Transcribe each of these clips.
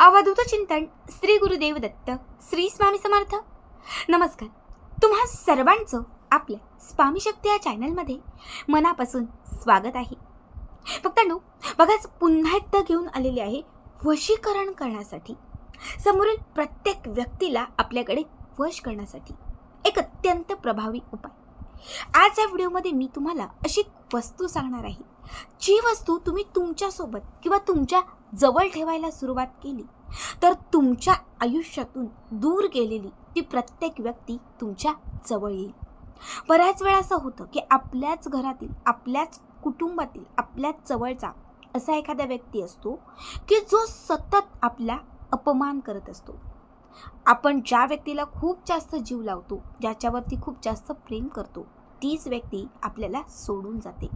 अवधूत चिंतन श्री गुरुदेव दत्त श्री स्वामी समर्थ. नमस्कार. तुम्हा सर्वांचं आपल्या स्वामी शक्ती या चॅनलमध्ये मनापासून स्वागत आहे. फक्त नो बघाच पुन्हा एकदा घेऊन आलेले आहे वशीकरण करण्यासाठी. समोरील प्रत्येक व्यक्तीला आपल्याकडे वश करण्यासाठी एक अत्यंत प्रभावी उपाय. आज या व्हिडिओमध्ये मी तुम्हाला अशी वस्तू सांगणार आहे. जी वस्तू तुम्ही तुमच्यासोबत किंवा तुमच्या जवळ ठेवायला सुरुवात केली तर तुमच्या आयुष्यातून दूर गेलेली ती प्रत्येक व्यक्ती तुमच्या जवळ येईल. बऱ्याच वेळा असं होतं की आपल्याच घरातील आपल्याच कुटुंबातील आपल्याच जवळचा असा एखादा व्यक्ती असतो की जो सतत आपला अपमान करत असतो. आपण ज्या व्यक्तीला खूप जास्त जीव लावतो ज्याच्यावरती खूप जास्त प्रेम करतो तीच व्यक्ती आपल्याला सोडून जाते.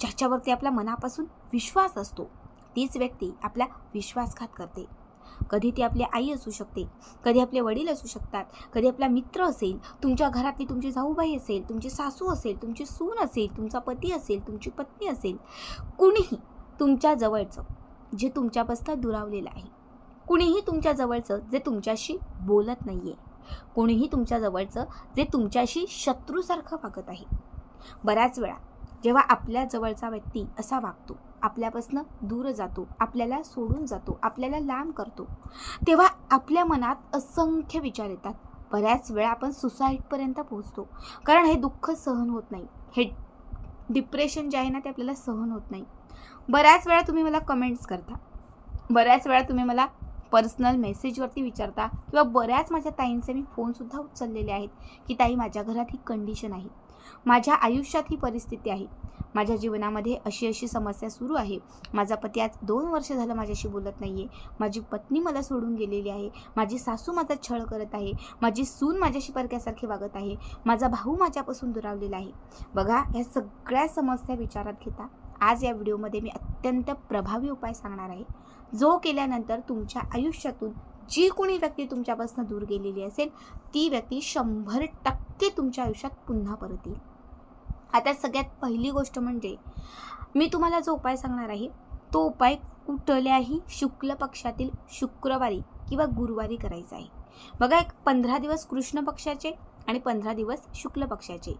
ज्याच्यावरती आपला मनापासून विश्वास असतो तीच व्यक्ती आपला विश्वासघात करते. कधी ती आपली आई असू शकते कधी आपले वडील असू शकतात कधी आपला मित्र असेल तुमच्या घरातली तुमची जाऊबाई असेल तुमची सासू असेल तुमची सून असेल तुमचा पती असेल तुमची पत्नी असेल कुणीही तुमच्या जवळचं जे तुमच्यापासून दुरावलेलं आहे. कुणीही तुमच्या जवळचं जे तुमच्याशी बोलत नाही आहे कोणीही तुमच्या जवळचं जे तुमच्याशी शत्रूसारखं वागत आहे. बऱ्याच वेळा जेव्हा आपल्या जवळचा व्यक्ती असा वागतो आपल्यापासनं दूर जातो आपल्याला सोडून जातो आपल्याला लांब करतो तेव्हा आपल्या मनात असंख्य विचार येतात. बऱ्याच वेळा आपण सुसाईडपर्यंत पोहोचतो. कारण हे दुःख सहन होत नाही. हे डिप्रेशन जे आहे ना ते आपल्याला सहन होत नाही. बऱ्याच वेळा तुम्ही मला कमेंट्स करता. बऱ्याच वेळा तुम्ही मला पर्सनल मेसेजवरती विचारता किंवा बऱ्याच माझ्या ताईंचे मी फोनसुद्धा उचललेले आहेत की ताई माझ्या घरात ही कंडिशन आहे. माझ्या आयुष्यात ही परिस्थिती आहे. माझ्या जीवनामध्ये अशी अशी समस्या सुरू आहे. माझा पती आज दोन वर्ष झालं माझ्याशी बोलत नाही आहे माझी पत्नी मला सोडून गेलेली आहे. माझी सासू माझा छळ करत आहे. माझी सून माझ्याशी परक्यासारखी वागत आहे. माझा भाऊ माझ्यापासून दुरावलेला आहे. बघा ह्या सगळ्या समस्या विचारात घेता आज या व्हिडिओमध्ये मी अत्यंत प्रभावी उपाय सांगणार आहे. जो केल्यानंतर तुमच्या आयुष्यातून जी कोणी व्यक्ती तुमच्यापासून दूर गेलेली असेल ती व्यक्ती शंभर टक्के तुमच्या आयुष्यात पुन्हा परत येईल आता सगळ्यात पहिली गोष्ट म्हणजे मी तुम्हाला जो उपाय सांगणार आहे तो उपाय कुठल्याही शुक्ल पक्षातील शुक्रवारी किंवा गुरुवारी करायचा आहे. बघा एक पंधरा दिवस कृष्ण पक्षाचे आणि पंधरा दिवस शुक्ल पक्षाचे.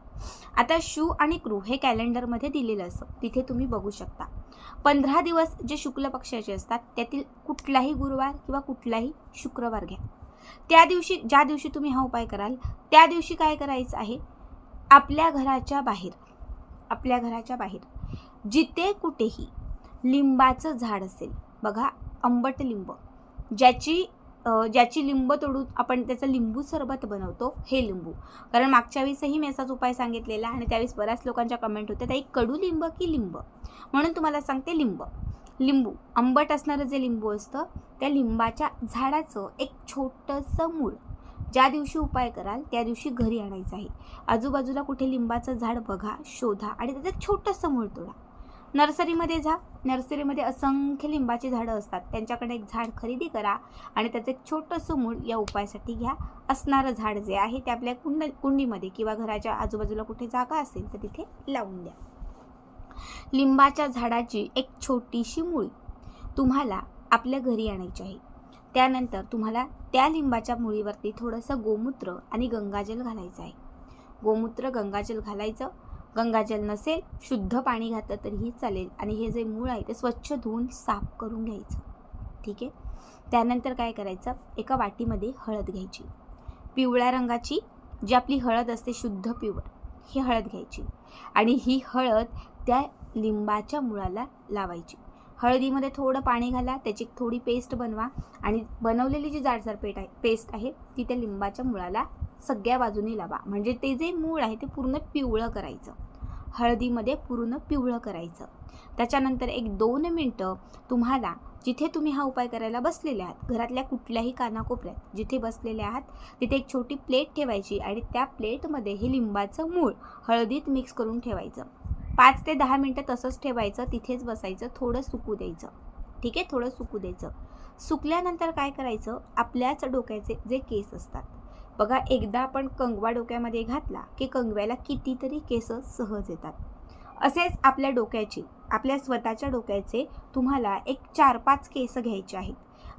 आता शु आणि क्रू हे कॅलेंडरमध्ये दिलेलं असतं. तिथे तुम्ही बघू शकता. पंधरा दिवस जे शुक्ल पक्षाचे असतात त्यातील कुठलाही गुरुवार किंवा कुठलाही शुक्रवार घ्या. त्या दिवशी ज्या दिवशी तुम्ही हा उपाय कराल त्या दिवशी काय करायचं आहे? आपल्या घराच्या बाहेर आपल्या घराच्या बाहेर. जिथे कुठेही लिंबाचं झाड असेल बघा आंबट लिंब ज्याची ज्याची लिंब तोडून आपण त्याचं लिंबू सरबत बनवतो हे लिंबू. कारण मागच्या वेळेसही मी असाच उपाय सांगितलेला आणि त्यावेळेस बऱ्याच लोकांच्या कमेंट होत्या ताई कडू लिंब की लिंब? म्हणून तुम्हाला सांगते लिंब. लिंबू आंबट असणारं जे लिंबू असतं त्या लिंबाच्या झाडाचं एक छोटंसं मूळ. ज्या दिवशी उपाय कराल त्या दिवशी घरी आणायचं आहे. आजूबाजूला कुठे लिंबाचं झाड बघा शोधा आणि त्याचं एक छोटंसं मूळ तोडा. नर्सरीमध्ये जा. नर्सरीमध्ये असंख्य लिंबाची झाडं असतात. त्यांच्याकडे एक झाड खरेदी करा आणि त्याचं एक छोटंसं मूळ या उपायासाठी घ्या. असणारं झाड जे आहे ते आपल्या कुंड कुंडीमध्ये किंवा घराच्या आजूबाजूला कुठे जागा असेल तर तिथे लावून द्या. लिंबाच्या झाडाची एक छोटीशी मुळी तुम्हाला आपल्या घरी आणायची आहे. त्यानंतर तुम्हाला त्या लिंबाच्या मुळीवरती थोडंसं गोमूत्र आणि गंगाजल घालायचं आहे. गोमूत्र गंगाजल घालायचं. गंगाजल नसेल शुद्ध पाणी घातलं तरीही चालेल. आणि हे जे मूळ आहे ते स्वच्छ धुवून साफ करून घ्यायचं. ठीक आहे? त्यानंतर काय करायचं? एका वाटीमध्ये हळद घ्यायची. पिवळ्या रंगाची जी आपली हळद असते शुद्ध पिवळ ही हळद घ्यायची. आणि ही हळद त्या लिंबाच्या मुळाला लावायची. हळदीमध्ये थोडं पाणी घाला त्याची थोडी पेस्ट बनवा. आणि बनवलेली जी जाडसर पेट आहे पेस्ट आहे ती त्या लिंबाच्या मुळाला सगळ्या बाजूनी लावा. म्हणजे ते जे मूळ आहे ते पूर्ण पिवळं करायचं. हळदीमध्ये पूर्ण पिवळं करायचं. त्याच्यानंतर एक दोन मिनटं तुम्हाला जिथे तुम्ही हा उपाय करायला बसलेले आहात घरातल्या कुठल्याही कानाकोपऱ्यात जिथे बसलेले आहात तिथे एक छोटी प्लेट ठेवायची आणि त्या प्लेटमध्ये हे लिंबाचं मूळ हळदीत मिक्स करून ठेवायचं. पाच ते दहा मिनटं तसंच ठेवायचं तिथेच बसायचं थोडं सुकू द्यायचं. ठीक आहे? थोडं सुकू द्यायचं. सुकल्यानंतर काय करायचं? आपल्याच डोक्याचे जे केस असतात बघा एकदा आपण कंगवा डोक्यामध्ये घातला की कंगव्याला कितीतरी केस सहज येतात. असेच आपल्या डोक्याचे आपल्या स्वतःच्या डोक्याचे तुम्हाला एक चार पाच केस घ्यायचे आहेत.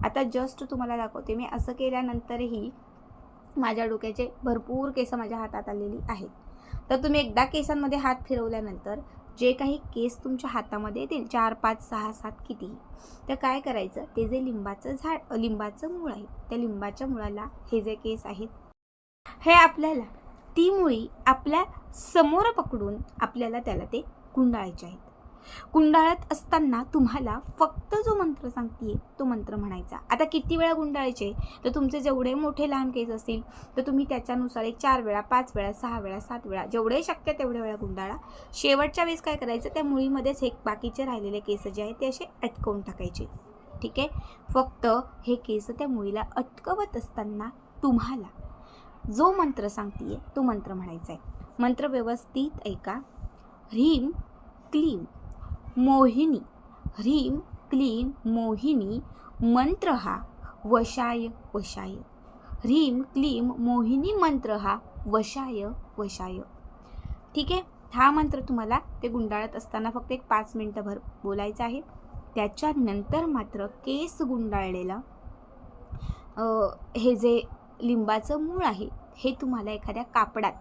आता जस्ट तुम्हाला दाखवते मी असं केल्यानंतरही माझ्या डोक्याचे भरपूर केस माझ्या हातात आलेली आहेत. तर तुम्ही एकदा केसांमध्ये हात फिरवल्यानंतर जे काही केस तुमच्या हातामध्ये येतील चार पाच सहा सात किती तर काय करायचं? ते जे लिंबाचं झाड लिंबाचं मूळ आहे त्या लिंबाच्या मुळाला हे जे केस आहेत हे आपल्याला ती मुळी आपल्यासमोर पकडून आपल्याला त्याला ते गुंडाळायचे आहेत. गुंडाळत असताना तुम्हाला फक्त जो मंत्र सांगते तो मंत्र म्हणायचा. आता किती वेळा गुंडाळायचे? तर तुमचे जेवढे मोठे लहान केस असतील तर तुम्ही त्याच्यानुसार एक चार वेळा पाच वेळा सहा वेळा सात वेळा जेवढे शक्य तेवढे वेळा गुंडाळा. शेवटच्या वेळेस काय करायचं? त्या मुळीमध्येच हे बाकीचे राहिलेले केस जे आहेत ते असे अटकवून टाकायचे. ठीक आहे? फक्त हे केस त्या मुळीला अटकवत असताना तुम्हाला जो मंत्र सांगतीये तो मंत्र म्हणायचा आहे मंत्र व्यवस्थित ऐका. ह्रीम क्लीम मोहिनी. ह्रीम क्लीम मोहिनी मंत्र हा वशाय वशाय. ह्रीम क्लीम मोहिनी मंत्र हा वशाय वशाय. ठीक? आहे हा मंत्र तुम्हाला ते गुंडाळत असताना फक्त एक पाच मिनटंभर बोलायचं आहे. त्याच्यानंतर मात्र केस गुंडाळलेलं हे जे लिंबाचं मूळ आहे हे तुम्हाला एखाद्या कापडात.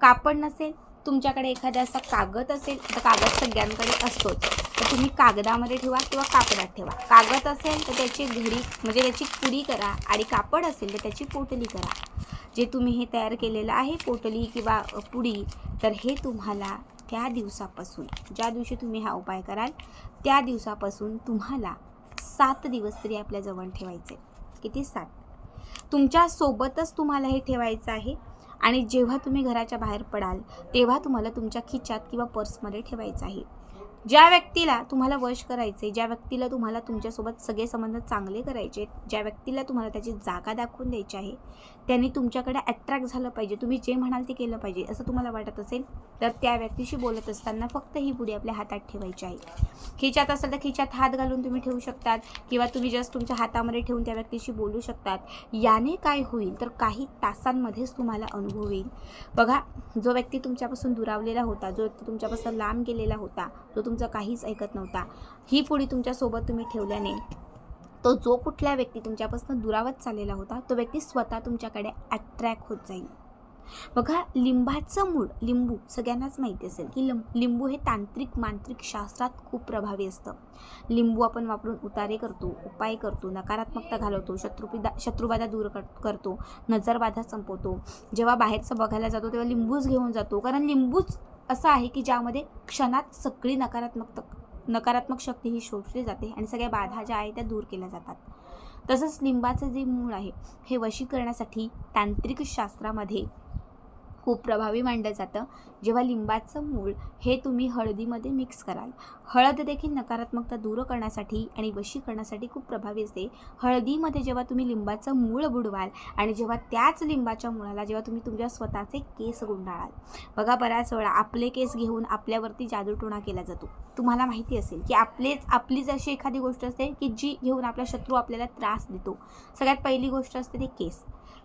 कापड नसेल तुमच्याकडे एखादा असा कागद असेल तर कागद सगळ्यांकडे असतोच. तर तुम्ही कागदामध्ये ठेवा किंवा कापडात ठेवा. कागद असेल तर त्याची घडी म्हणजे त्याची पुडी करा आणि कापड असेल तर त्याची पोटली करा. जे तुम्ही हे तयार केलेलं आहे पोटली किंवा पुडी तर हे तुम्हाला त्या दिवसापासून ज्या दिवशी तुम्ही हा उपाय कराल त्या दिवसापासून तुम्हाला सात दिवस तरी आपल्या जवळ ठेवायचे किती? सात. तुमच्यासोबतच तुम्हाला हे ठेवायचं आहे. आणि जेव्हा तुम्ही घराच्या बाहेर पडाल तेव्हा तुम्हाला तुमच्या खिच्यात किंवा पर्समध्ये ठेवायचं आहे. ज्या व्यक्तीला तुम्हाला वश करायचे ज्या व्यक्तीला तुम्हाला तुमच्यासोबत सगळे संबंध चांगले करायचे ज्या व्यक्तीला तुम्हाला त्याची जागा दाखवून द्यायची आहे त्यांनी तुमच्याकडे अट्रॅक्ट झालं पाहिजे. तुम्ही जे म्हणाल ते केलं पाहिजे असं तुम्हाला वाटत असेल तर त्या व्यक्तीशी बोलत असताना फक्त ही पुढे आपल्या हातात ठेवायची आहे. खिच्यात असेल तर खिच्यात हात घालून तुम्ही ठेवू शकतात किंवा तुम्ही जस्ट तुमच्या हातामध्ये ठेवून त्या व्यक्तीशी बोलू शकतात. याने काय होईल तर काही तासांमध्येच तुम्हाला अनुभव येईल. बघा जो व्यक्ती तुमच्यापासून दुरावलेला होता जो व्यक्ती तुमच्यापासून लांब गेलेला होता जो तुमचं काहीच ऐकत नव्हता. ही फोडी तुमच्यासोबत तुम्ही ठेवल्याने तो जो कुठला व्यक्ती तुमच्यापासून दुरावत चाललेला होता तो व्यक्ती स्वतः तुमच्याकडे अट्रॅक्ट होत जाईल. बघा लिंबाचं मूळ लिंबू सगळ्यांनाच माहिती असेल की लिं लिंबू हे तांत्रिक मांत्रिक शास्त्रात खूप प्रभावी असतं. लिंबू आपण वापरून उतारे करतो उपाय करतो नकारात्मकता घालवतो शत्रुपिदा शत्रुबाधा दूर कर करतो नजरबाधा संपवतो. जेव्हा बाहेरचं बघायला जातो तेव्हा लिंबूच घेऊन जातो. कारण लिंबूच असं आहे की ज्यामध्ये क्षणात सगळी नकारात्मकता नकारात्मक शक्ती ही शोषली जाते आणि सगळ्या बाधा ज्या आहेत त्या दूर केल्या जातात. तसंच लिंबाचं जे मूळ आहे हे वशीकरणासाठी तांत्रिक शास्त्रामध्ये खूप प्रभावी मानलं जातं. जेव्हा लिंबाचं मूळ हे तुम्ही हळदीमध्ये मिक्स कराल. हळद देखील नकारात्मकता दूर करण्यासाठी आणि वशी करण्यासाठी खूप प्रभावी असते. हळदीमध्ये जेव्हा तुम्ही लिंबाचं मूळ बुडवाल आणि जेव्हा त्याच लिंबाच्या मुळाला जेव्हा तुम्ही तुमच्या स्वतःचे केस गुंडाळाल. बघा बऱ्याच वेळा आपले केस घेऊन आपल्यावरती जादूटोणा केला जातो. तुम्हाला माहिती असेल की आपलेच आपलीच अशी एखादी गोष्ट असते की जी घेऊन आपला शत्रू आपल्याला त्रास देतो. सगळ्यात पहिली गोष्ट असते ती केस.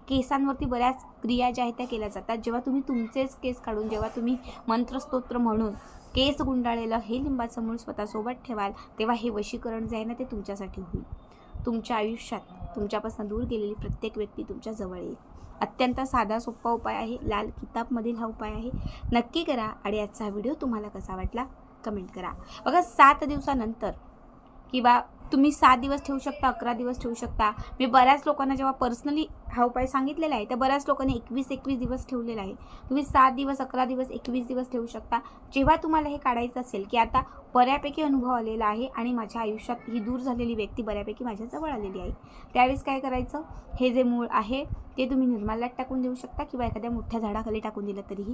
केसांवरती बऱ्याच क्रिया ज्या आहेत त्या केल्या जातात. जेव्हा तुम्ही तुमचेच केस काढून जेव्हा तुम्ही मंत्रस्तोत्र म्हणून केस गुंडाळलेलं हे लिंबाचं मूळ स्वतःसोबत ठेवाल तेव्हा हे वशीकरण जे आहे ना ते तुमच्यासाठी होईल. तुमच्या आयुष्यात तुमच्यापासून दूर गेलेली प्रत्येक व्यक्ती तुमच्या जवळ येईल. अत्यंत साधा सोपा उपाय आहे. लाल किताबमधील हा उपाय आहे. नक्की करा आणि आजचा हा व्हिडिओ तुम्हाला कसा वाटला? कमेंट करा. बघा सात दिवसानंतर किंवा तुम्ही सात दिवस ठेवू शकता अकरा दिवस ठेवू शकता. मी बऱ्याच लोकांना जेव्हा पर्सनली हा उपाय सांगितलेला आहे तर बऱ्याच लोकांनी एकवीस एकवीस दिवस ठेवलेला आहे. तुम्ही सात दिवस अकरा दिवस एकवीस दिवस ठेवू शकता. जेव्हा तुम्हाला हे काढायचं असेल की आता बऱ्यापैकी अनुभव आलेला आहे आणि माझ्या आयुष्यात ही दूर झालेली व्यक्ती बऱ्यापैकी माझ्या जवळ आलेली आहे. त्यावेळेस काय करायचं? हे जे मूळ आहे ते तुम्ही निर्माल्यात टाकून देऊ शकता किंवा एखाद्या मोठ्या झाडाखाली टाकून दिलं तरीही